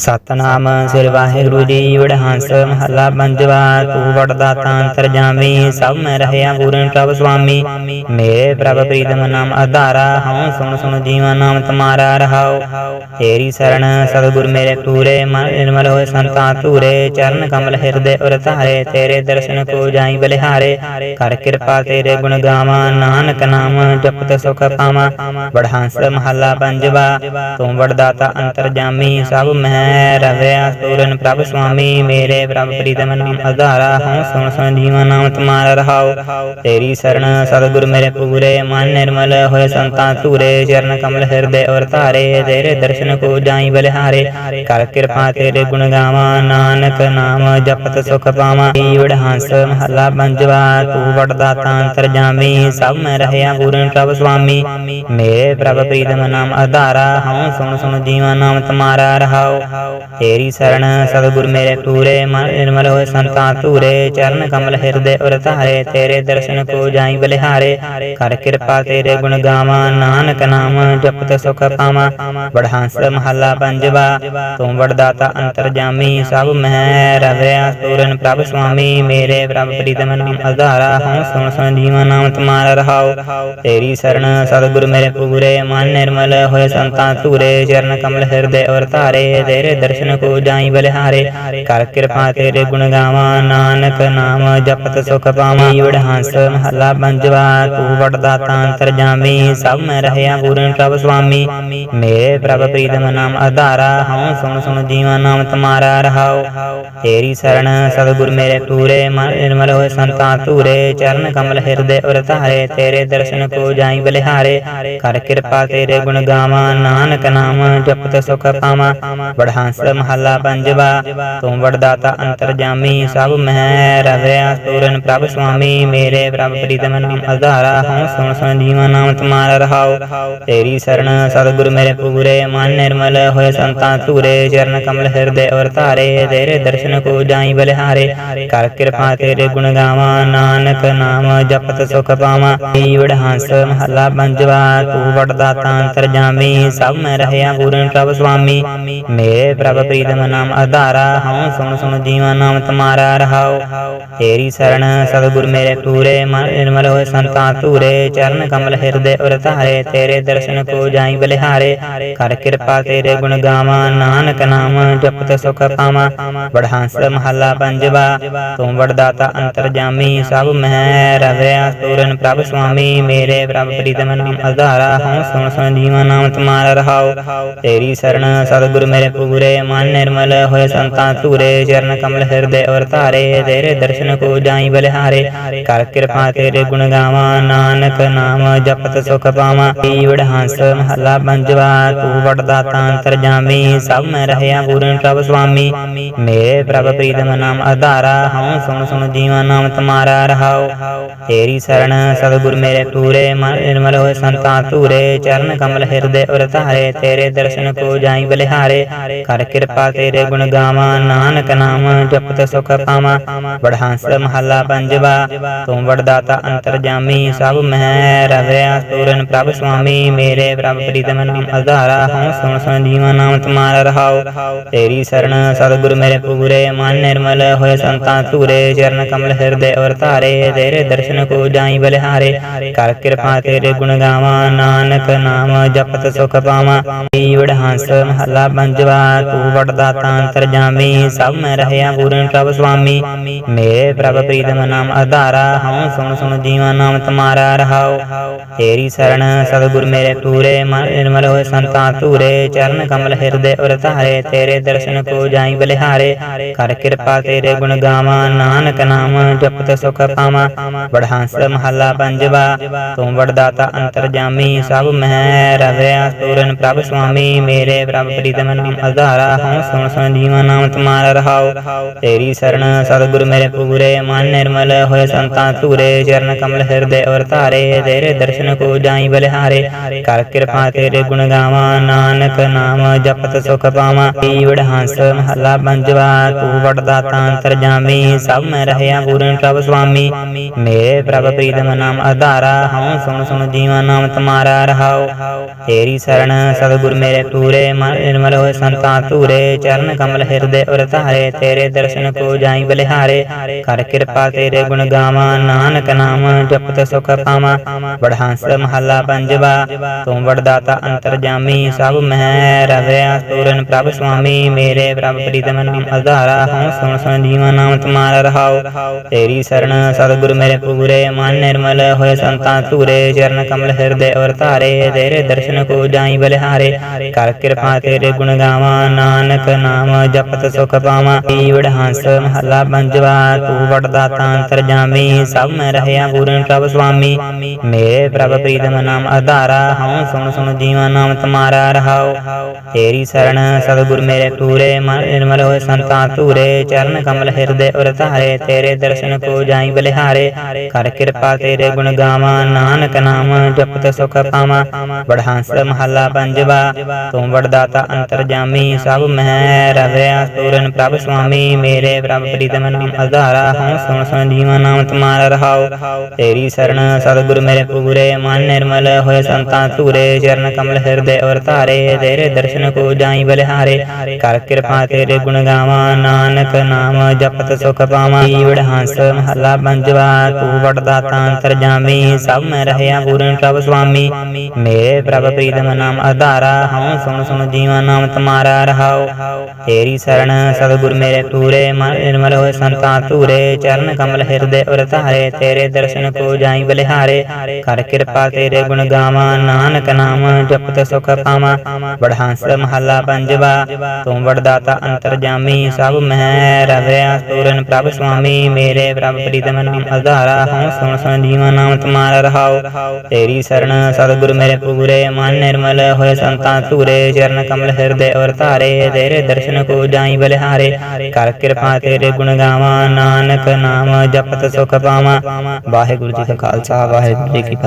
ਸਤਨਾਮ ਸ੍ਰੀ ਵਾਹਿਗੁਰੂ ਜੀ ਵਡਹੰਸ ਮਹੱਲਾ ਪੰਜਵਾ, ਤੂੰ ਵਡਦਾ ਤਾਂਤਰ ਜਾਮੀ ਸਭ ਮੈਂ ਰਹਿਆ ਪੂਰਨ ਪ੍ਰਭ ਸੁਆਮੀ। ਮੇਰੇ ਪ੍ਰਭ ਪ੍ਰੀਤਮ ਨਾਮ ਆਧਾਰਾ, ਹਉ ਸੁਣ ਸੁਣ ਜੀਵਨ ਨਾਮ ਤੁਮਾਰਾ ਰਹਾਉ। ਤੇਰੀ ਸਰਣ ਸਤਿਗੁਰ ਮੇਰੇ ਪੂਰੇ, ਮਨ ਨਿਰਮਲ ਹੋਏ ਸੰਤਾਂ ਧੂਰੇ, ਚਰਨ ਕਮਲ ਹਿਰਦੇ ਉਰ ਧਾਰੇ, ਤੇਰੇ ਦਰਸ਼ਨ ਕੋ ਜਾਈ ਬਲਿਹਾਰੇ। ਕਰ ਕਿਰਪਾ ਤੇਰੇ ਗੁਣ ਗਾਵਾਂ, ਨਾਨਕ ਨਾਮ ਜਪਤ ਸੁਖ ਪਾਵਾਂ। ਵਡਹੰਸ ਮਹੱਲਾ ਪੰਜਵਾ, ਤੂੰ ਵਡਦਾਤਾ ਅੰਤਰ ਜਾਮੀ ਸਭ ਮੈਂ ਮੈਂ ਰਵਿਆ ਪੂਰਨ ਪ੍ਰਭ ਸੁਆਮੀ, ਮੇਰੇ ਪ੍ਰਭ ਪ੍ਰੀਤਮ ਨਾਮ ਅਧਾਰਾ ਹਉ, ਸੁਣ ਸੁਣ ਜੀਵਨ ਨਾਮ ਤੁਮਾਰਾ ਰਹਾਉ। ਤੇਰੀ ਸਰਣ ਸਤਿਗੁਰ ਮੇਰੇ ਪੂਰੇ ਮਨ ਨਿਰਮਲ ਹੋਏ, ਸੰਤਾਂ ਧੂਰੇ, ਚਰਨ ਕਮਲ ਹਿਰਦੇ ਔਰ ਧਾਰੇ, ਤੇਰੇ ਦਰਸ਼ਨ ਕੋ ਜਾਈ ਬਲਿਹਾਰੇ। ਕਰ ਕਿਰਪਾ ਤੇਰੇ ਗੁਣ ਗਾਵਾਂ, ਨਾਨਕ ਨਾਮ ਜਪਤ ਸੁਖ ਪਾਵਾਂ। ਈਵੜ ਹੰਸ ਮਹੱਲਾ ਪੰਜਵਾ, ਤੂੰ ਵਡਦਾ ਤਾਂਤਰ ਜਾਮੀ ਸਭ ਮੈਂ ਰਹਿਆ ਪੂਰਨ ਪ੍ਰਭ ਸੁਆਮੀ। ਮੇਰੇ ਪ੍ਰਭ ਪ੍ਰੀਤਮ ਨਾਮ ਆਧਾਰਾ ਹਉ, ਸੁਣ ਸੁਣ ਜੀਵਨ ਨਾਮ ਤੁਮਾਰਾ ਰਹਾਉ। ਤੇਰੀ ਸਰਣ ਸਤਿਗੁਰ ਮੇਰੇ ਪੂਰੇ ਮਨ ਨਿਰਮਲ ਹੋਏ ਸੰਤਾਂ ਧੂਰੇ ਚਰਨ ਕਮਲ ਹਿਰਦੇ ਉਰ ਧਾਰੇ ਤੇਰੇ ਦਰਸ਼ਨ ਕੋ ਜਾਈ ਬਲਿਹਾਰੇ। ਕਰ ਕਿਰਪਾ ਤੇਰੇ ਗੁਣ ਗਾਵਾਂ, ਨਾਨਕ ਨਾਮ ਜਪਤ ਸੁਖ ਪਾਵਾਂ। ਵਡਹੰਸ ਮਹੱਲਾ ਪੰਜਵਾ, ਤੂੰ ਵਡਦਾਤਾ ਅੰਤਰ ਜਾਮੀ, ਸਭ ਮੈਂ ਰਵਿਆ ਸੂਰਨ ਪ੍ਰਭ ਸੁਆਮੀ। ਮੇਰੇ ਪ੍ਰਭ ਪ੍ਰੀਤਮ ਨਾਮ ਆਧਾਰਾ ਹਉ ਸੁਣ ਸੁਣ ਜੀਵਨ ਨਾਮ ਤੁਮਾਰਾ ਰਹਾਉ। ਤੇਰੀ ਸਰਣ ਸਤਿਗੁਰ ਮੇਰੇ ਪੂਰੇ ਮਨ ਨਿਰਮਲ ਹੋਏ ਸੰਤਾਂ ਧੂਰੇ ਚਰਨ ਕਮਲ ਹਿਰਦੇ ਔਰ ਧਾਰੇ ਤੇਰੇ ਦਰਸ਼ਨ ਕੋ ਜਾਈ ਬਲਿਹਾਰੇ। ਕਰ ਕਿਰਪਾ ਤੇਰੇ ਗੁਣ ਗਾਵਾਂ, ਨਾਨਕ ਨਾਮ ਜਪਤ ਸੁਖ ਪਾਵਾਂ। ਈਵੜ ਹੰਸ ਮਹੱਲਾ ਪੰਜਵਾ, ਤੂੰ ਵਡਦਾ ਤਾਂਤਰ ਜਾਮੀ ਸਭ ਮੈਂ ਰਹਿਆ ਪੂਰਨ ਪ੍ਰਭ ਸੁਆਮੀ। ਮੇਰੇ ਪ੍ਰਭ ਪ੍ਰੀਤਮ ਨਾਮ ਆਧਾਰਾ। ਹਉ ਸੁਣ ਸੁਣ ਜੀਵਨ ਨਾਮ ਤੁਮਾਰਾ ਰਹਾਉ। ਤੇਰੀ ਸਰਣ ਸਤਿਗੁਰ ਮੇਰੇ ਪੂਰੇ। ਮਨ ਨਿਰਮਲ ਹੋਏ ਸੰਤਾਂ ਧੂਰੇ। ਚਰਨ ਕਮਲ ਹਿਰਦੇ ਉਰ ਧਾਰੇ। ਤੇਰੇ ਦਰਸ਼ਨ ਕੋ ਜਾਈ ਬਲਿਹਾਰੇ। ਕਰ ਕਿਰਪਾ ਤੇਰੇ ਗੁਣ ਗਾਵਾਂ। ਨਾਨਕ ਨਾਮ ਜਪਤ ਸੁਖ ਪਾਵਾਂ। ਵਡਹੰਸ ਮਹੱਲਾ ਪੰਜਵਾ। ਤੂੰ ਵਡਦਾਤਾ ਅੰਤਰ ਜਾਮੀ ਸਭ ਮੈਂ ਰਵਿਆ ਪੂਰਨ ਪ੍ਰਭ ਸੁਆਮੀ, ਮੇਰੇ ਪ੍ਰਭ ਪ੍ਰੀਤਮ ਨਾਮ ਆਧਾਰਾ ਹਉ ਸੁਣ ਸੁਣ ਜੀਵਨ ਨਾਮ ਤੁਮਾਰਾ ਰਹਾਉ। ਤੇਰੀ ਸਰਣ ਸਤਿਗੁਰ ਮੇਰੇ ਪੂਰੇ ਮਨ ਨਿਰਮਲ ਹੋਏ, ਸੰਤਾਂ ਧੂਰੇ ਚਰਨ ਕਮਲ ਹਿਰਦੇ ਔਰ ਧਾਰੇ, ਤੇਰੇ ਦਰਸ਼ਨ ਕੋ ਜਾਈ ਬਲਿਹਾਰੇ। ਕਰ ਕਿਰਪਾ ਤੇਰੇ ਗੁਣ ਗਾਵਾਂ, ਨਾਨਕ ਨਾਮ ਜਪਤ ਸੁਖ ਪਾਵਾਂ। ਈਵੜ ਹੰਸ ਮਹੱਲਾ ਪੰਜਵਾ, ਤੂੰ ਵਡਦਾ ਤਾਂਤਰ ਜਾਮੀ ਸਭ ਮੈਂ ਰਹਿਆ ਪੂਰਨ ਪ੍ਰਭ ਸੁਆਮੀ। ਮੇਰੇ ਪ੍ਰਭ ਪ੍ਰੀਤਮ ਨਾਮ ਆਧਾਰਾ ਹਉ ਸੁਣ ਸੁਣ ਜੀਵਨ ਨਾਮ ਤੁਮਾਰਾ ਰਹਾਉ ਤੇਰੀ ਸਰਣ ਸਤਿਗੁਰ ਮੇਰੇ ਪੂਰੇ ਮਨ ਨਿਰਮਲ ਹੋਏ ਸੰਤਾਂ ਧੂਰੇ ਚਰਨ ਕਮਲ ਹਿਰਦੇ ਉਰ ਧਾਰੇ ਤੇਰੇ ਦਰਸ਼ਨ ਕੋ ਜਾਈ ਬਲਿਹਾਰੇ ਕਰ ਕਿਰਪਾ ਤੇਰੇ ਗੁਣ ਗਾਵਾਂ ਨਾਨਕ ਨਾਮ ਜਪਤ ਸੁਖ ਪਾਵਾਂ ਵਡਹੰਸ ਮਹੱਲਾ ਪੰਜਵਾ ਤੂੰ ਵਡਦਾਤਾ ਅੰਤਰ ਜਾਮੀ ਸਭ ਮੈਂ ਰਵਿਆ ਪੂਰਨ ਪ੍ਰਭ ਸੁਆਮੀ ਮੇਰੇ ਪ੍ਰਭ ਪ੍ਰੀਤਮ ਨਾਮ ਆਧਾਰਾ ਹਉ ਸੁਣ ਸੁਣ ਜੀਵਨ ਨਾਮ ਤੁਮਾਰਾ ਰਹਾਉ ਤੇਰੀ ਸਰਣ ਸਤਿਗੁਰ ਮੇਰੇ ਪੂਰੇ ਮਨ ਨਿਰਮਲ ਹੋਏ ਸੰਤਾਂ ਧੂਰੇ ਚਰਨ ਕਮਲ ਹਿਰਦੇ ਔਰ ਧਾਰੇ ਤੇਰੇ ਦਰਸ਼ਨ ਕੋ ਜਾਈ ਬਲਿਹਾਰੇ ਕਰ ਕਿਰਪਾ ਤੇਰੇ ਗੁਣ ਗਾਵਾਂ ਨਾਨਕ ਨਾਮ ਜਪਤ ਸੁਖ ਪਾਵਾਂ ਈਵੜ ਹੰਸ ਮਹੱਲਾ ਪੰਜਵਾ ਤੂੰ ਵਡਦਾ ਤਾਂਤਰ ਜਾਮੀ ਸਭ ਮੈਂ ਰਹਿਆ ਪੂਰਨ ਪ੍ਰਭ ਸੁਆਮੀ ਮੇਰੇ ਪ੍ਰਭ ਪ੍ਰੀਤਮ ਨਾਮ ਆਧਾਰਾ ਹਉ ਸੁਣ ਸੁਣ ਜੀਵਨ ਨਾਮ ਤੁਮਾਰਾ ਰਹਾਉ ਤੇਰੀ ਸਰਣ ਸਤਿਗੁਰ ਮੇਰੇ ਪੂਰੇ ਮਨ ਨਿਰਮਲ ਹੋਏ ਸੰਤਾਂ ਧੂਰੇ ਚਰਨ ਕਮਲ ਹਿਰਦੇ ਔਰ ਧਾਰੇ ਤੇਰੇ ਦਰਸ਼ਨ ਕੋ ਜਾਈ ਬਲਿਹਾਰੇ ਕਰ ਕਿਰਪਾ ਤੇਰੇ ਗੁਣ ਗਾਵਾਂ, ਨਾਨਕ ਨਾਮ ਜਪਤ ਸੁਖ ਪਾਵਾਂ। ਵਡਹੰਸ ਮਹੱਲਾ ਪੰਜਵਾ, ਤੂੰ ਵਡਦਾਤਾ ਅੰਤਰ ਸਭ ਮੈਂ ਰਵਿਆ ਪੂਰਨ ਪ੍ਰਭ ਸੁਆਮੀ। ਮੇਰੇ ਪ੍ਰਭ ਪ੍ਰੀਤਮ ਨਾਮ ਆਧਾਰਾ ਹਉ ਸੁਣ ਸੁਣ ਜੀਵਨ ਨਾਮ ਤੁਮਾਰਾ ਰਹਾਉ। ਤੇਰੀ ਸਰਨ ਸਤਿਗੁਰ ਮੇਰੇ ਪੂਰੇ ਮਨ ਨਿਰਮਲ ਹੋਏ ਸੰਤਾਂ ਧੂਰੇ, ਚਰਨ ਕਮਲ ਹਿਰਦੇ ਔਰ ਧਾਰੇ, ਤੇਰੇ ਦਰਸ਼ਨ ਕੋ ਜਾਈ ਬਲਿਹਾਰੇ। ਕਰ ਕਿਰਪਾ ਤੇਰੇ ਗੁਣ ਗਾਵਾਂ, ਨਾਨਕ ਨਾਮ ਜਪਤ ਸੁਖ ਪਾਵਾਂ। ਈਵੜ ਹੰਸ ਮਹੱਲਾ ਪੰਜਵਾ ਤੂੰ ਵਡਦਾ ਤਾਂਤਰ ਜਾਮੀ ਸਭ ਮੈਂ ਰਹਿਆ ਪੂਰਨ ਪ੍ਰਭ ਸੁਆਮੀ। ਮੇਰੇ ਪ੍ਰਭ ਪ੍ਰੀਤਮ ਨਾਮ ਆਧਾਰਾ, ਹਉ ਸੁਣ ਸੁਣ ਜੀਵਨ ਨਾਮ ਤੁਮਾਰਾ ਰਹਾਉ। ਤੇਰੀ ਸਰਣ ਸਤਿਗੁਰ ਮੇਰੇ ਪੂਰੇ, ਮਨ ਨਿਰਮਲ ਹੋਏ ਸੰਤਾਂ ਧੂਰੇ, ਚਰਨ ਕਮਲ ਹਿਰਦੇ ਉਰ ਧਾਰੇ, ਤੇਰੇ ਦਰਸ਼ਨ ਕੋ ਜਾਈ ਬਲਿਹਾਰੇ। ਕਰ ਕਿਰਪਾ ਤੇਰੇ ਗੁਣ ਗਾਵਾਂ, ਨਾਨਕ ਨਾਮ ਜਪਤ ਸੁਖ ਪਾਵਾਂ। ਵਡਹੰਸ ਮਹੱਲਾ ਪੰਜਵਾ, ਤੂੰ ਵਡਦਾਤਾ ਅੰਤਰ ਜਾਮੀ ਸਭ ਮੈਂ ਰਵਿਆ ਪੂਰਨ ਪ੍ਰਭ ਸੁਆਮੀ। ਮੇਰੇ ਪ੍ਰਭ ਪ੍ਰੀਤਮ ਨਾਮ ਆਧਾਰਾ ਹਉ ਸੁਣ ਸੁਣ ਜੀਵਨ ਨਾਮ ਤੁਮਾਰਾ ਰਹਾਉ ਤੇਰੀ ਸਰਣ ਸਤਿਗੁਰ ਮੇਰੇ ਪੂਰੇ ਮਨ ਨਿਰਮਲ ਹੋਏ ਸੰਤਾਂ ਧੂਰੇ, ਚਰਨ ਕਮਲ ਹਿਰਦੇ ਔਰ ਧਾਰੇ, ਤੇਰੇ ਦਰਸ਼ਨ ਕੋ ਜਾਈ ਬਲਿਹਾਰੇ। ਕਰ ਕਿਰਪਾ ਤੇਰੇ ਗੁਣ ਗਾਵਾਂ, ਨਾਨਕ ਨਾਮ ਜਪਤ ਸੁਖ ਪਾਵਾਂ। ਈਵੜ ਹੰਸ ਮਹੱਲਾ ਪੰਜਵਾ, ਤੂੰ ਵਡਦਾ ਤਾਂਤਰ ਜਾਮੀ ਸਭ ਮੈਂ ਰਹਿਆ ਪੂਰਨ ਪ੍ਰਭ ਸੁਆਮੀ। ਮੇਰੇ ਪ੍ਰਭ ਪ੍ਰੀਤਮ ਨਾਮ ਆਧਾਰਾ, ਹਉ ਸੁਣ ਸੁਣ ਜੀਵਨ ਨਾਮ ਤੁਮਾਰਾ ਰਹਾਉ ਤੇਰੀ ਸਰਣ ਸਤਿਗੁਰ ਮੇਰੇ ਪੂਰੇ ਮਨ ਨਿਰਮਲ ਹੋਏ ਸੰਤ ਸੰਤਾਂ ਧੂਰੇ ਚਰਨ ਕਮਲ ਹਿਰਦੇ ਉਰ ਧਾਰੇ, ਤੇਰੇ ਦਰਸ਼ਨ ਕੋ ਜਾਈ ਬਲਿਹਾਰੇ। ਕਰ ਕਿਰਪਾ ਤੇਰੇ ਗੁਣ ਗਾਵਾਂ, ਨਾਨਕ ਨਾਮ ਜਪਤ ਸੁਖ ਪਾਵਾਂ। ਬੜਹੰਸ ਮਹੱਲਾ ਪੰਜਵਾ, ਤੂੰ ਵਡਦਾਤਾ ਅੰਤਰ ਜਾਮੀ, ਸਭ ਮਹਿ ਰਵਿਆ ਸੂਰਨ ਪ੍ਰਭ ਸੁਆਮੀ। ਮੇਰੇ ਪ੍ਰਭ ਪ੍ਰੀਤਮ ਨਾਮ ਆਧਾਰਾ ਹਉ ਸੁਣ ਸੁਣ ਜੀਵਾ ਨਾਮ ਤੁਮਾਰਾ ਰਹਾਉ। ਤੇਰੀ ਸਰਣ ਸਤਿਗੁਰ ਮੇਰੇ ਪੂਰੇ ਮਨ ਨਿਰਮਲ ਹੋਏ ਸੰਤਾਂ ਧੂਰੇ, ਚਰਨ ਕਮਲ ਹਿਰਦੇ ਔਰ ਧਾਰੇ, ਤੇਰੇ ਦਰਸ਼ਨ ਕੋ ਜਾਈ ਬਲਿਹਾਰੇ। ਕਰ ਕਿਰਪਾ ਤੇਰੇ ਗੁਣ ਗਾਵਾਂ ਨਾਨਕ ਨਾਮ ਜਪਤ ਸੁਖ ਪਾਵਾਂ। ਈਵੜ ਹੰਸ ਮਹੱਲਾ ਪੰਜਵਾ, ਤੂੰ ਵਡਦਾ ਤਾਂਤਰ ਜਾਮੀ ਸਭ ਮੈਂ ਰਹਿਆ ਪੂਰਨ ਪ੍ਰਭ ਸੁਆਮੀ। ਮੇਰੇ ਪ੍ਰਭ ਪ੍ਰੀਤਮ ਨਾਮ ਆਧਾਰਾ ਹਉ ਸੁਣ ਸੁਣ ਜੀਵਾ ਨਾਮ ਤੁਮਾਰਾ ਰਹਾਉ। ਤੇਰੀ ਸਰਣ ਸਤਿਗੁਰ ਮੇਰੇ ਪੂਰੇ। ਮਨ ਨਿਰਮਲ ਹੋਏ ਸੰਤਾਂ ਧੂਰੇ। ਚਰਨ ਕਮਲ ਹਿਰਦੇ ਉਰ ਧਾਰੇ। ਤੇਰੇ ਦਰਸ਼ਨ ਕੋ ਜਾਈ ਬਲਿਹਾਰੇ। ਕਰ ਕਿਰਪਾ ਤੇਰੇ ਗੁਣ ਗਾਵਾਂ। ਨਾਨਕ ਨਾਮ ਜਪਤ ਸੁਖ ਪਾਵਾਂ। ਬੜਹੰਸ ਮਹੱਲਾ ਪੰਜਵਾ, ਤੂੰ ਵੜਦਾਤਾ ਅੰਤਰ ਜਾਮੀ ਸਭ ਮਹਿ ਰਵਿਆ ਸੂਰਨ ਪ੍ਰਭ ਸੁਆਮੀ, ਮੇਰੇ ਪ੍ਰਭ ਪ੍ਰੀਤਮ ਨਾਮ ਆਧਾਰਾ ਹਉ ਸੁਣ ਸੁਣ ਜੀਵਾ ਨਾਮ ਤੁਮਾਰਾ ਰਹਾਉ। ਤੇਰੀ ਸਰਣ ਸਤਿਗੁਰ ਮੇਰੇ ਪੂਰੇ ਮਨ ਨਿਰਮਲ ਹੋਏ ਸੰਤਾਂ ਧੂਰੇ, ਚਰਨ ਕਮਲ ਹਿਰਦੇ ਔਰ ਧਾਰੇ, ਤੇਰੇ ਦਰਸ਼ਨ ਕੋ ਜਾਈ ਬਲਿਹਾਰੇ। ਕਰ ਕਿਰਪਾ ਤੇਰੇ ਗੁਣ ਗਾਵਾਂ, ਨਾਨਕ ਨਾਮ ਜਪਤ ਸੁਖ ਪਾਵਾਂ। ਈਵੜ ਹੰਸ ਮਹੱਲਾ ਪੰਜਵਾ, ਤੂੰ ਵਡਦਾ ਤਾਂਤਰ ਜਾਮੀ ਸਭ ਮੈਂ ਰਹਿਆ ਪੂਰਨ ਪ੍ਰਭ ਸੁਆਮੀ, ਮੇਰੇ ਪ੍ਰਭ ਪ੍ਰੀਤਮ ਨਾਮ ਆਧਾਰਾ ਹਉ ਸੁਣ ਸੁਣ ਜੀਵਾ ਨਾਮ ਤੁਮਾਰਾ ਰਹਾਉ ਤੇਰੀ ਸਰਣ ਸਤਿਗੁਰ ਮੇਰੇ ਪੂਰੇ ਮਨ ਨਿਰਮਲ ਹੋਏ ਸੰਤਾਂ ਧੂਰੇ, ਚਰਨ ਕਮਲ ਹਿਰਦੇ ਉਰ ਧਾਰੇ, ਤੇਰੇ ਦਰਸ਼ਨ ਕੋ ਜਾਈ ਬਲਿਹਾਰੇ। ਕਰ ਕਿਰਪਾ ਤੇਰੇ ਗੁਣ ਗਾਵਾਂ, ਨਾਨਕ ਨਾਮ ਜਪਤ ਸੁਖ ਪਾਵਾਂ। ਬੜਹੰਸ ਮਹੱਲਾ ਪੰਜਵਾ, ਤੂੰ ਵਡਦਾਤਾ ਅੰਤਰ ਸਭ ਮਹਿ ਰਵਿਆ ਸੂਰਨ ਪ੍ਰਭ ਸੁਆਮੀ। ਮੇਰੇ ਪ੍ਰਭ ਪ੍ਰੀਤਮ ਨਾਮ ਆਧਾਰਾ ਹਉ ਸੁਣ ਸੁਣ ਜੀਵਾ ਨਾਮ ਤੁਮਾਰਾ ਰਹਾਉ। ਤੇਰੀ ਸਰਣ ਸਤਿਗੁਰ ਮੇਰੇ ਪੂਰੇ ਮਨ ਨਿਰਮਲ ਹੋਏ ਸੰਤਾਂ ਧੂਰੇ, ਚਰਨ ਕਮਲ ਹਿਰਦੇ ਔਰ ਧਾਰੇ ਤੇਰੇ ਦਰਸ਼ਨ ਕੋ ਜਾਈ ਬਲਿਹਾਰੇ। ਕਰ ਕਿਰਪਾ ਤੇਰੇ ਗੁਣ ਗਾਵਾਂ, ਨਾਨਕ ਨਾਮ, ਜਪਤ ਸੁਖ ਪਾਵਾਂ। ਵਾਹਿਗੁਰੂ ਜੀ ਕਾ ਖਾਲਸਾ, ਵਾਹਿਗੁਰੂ ਜੀ ਕੀ ਫਤਿਹ।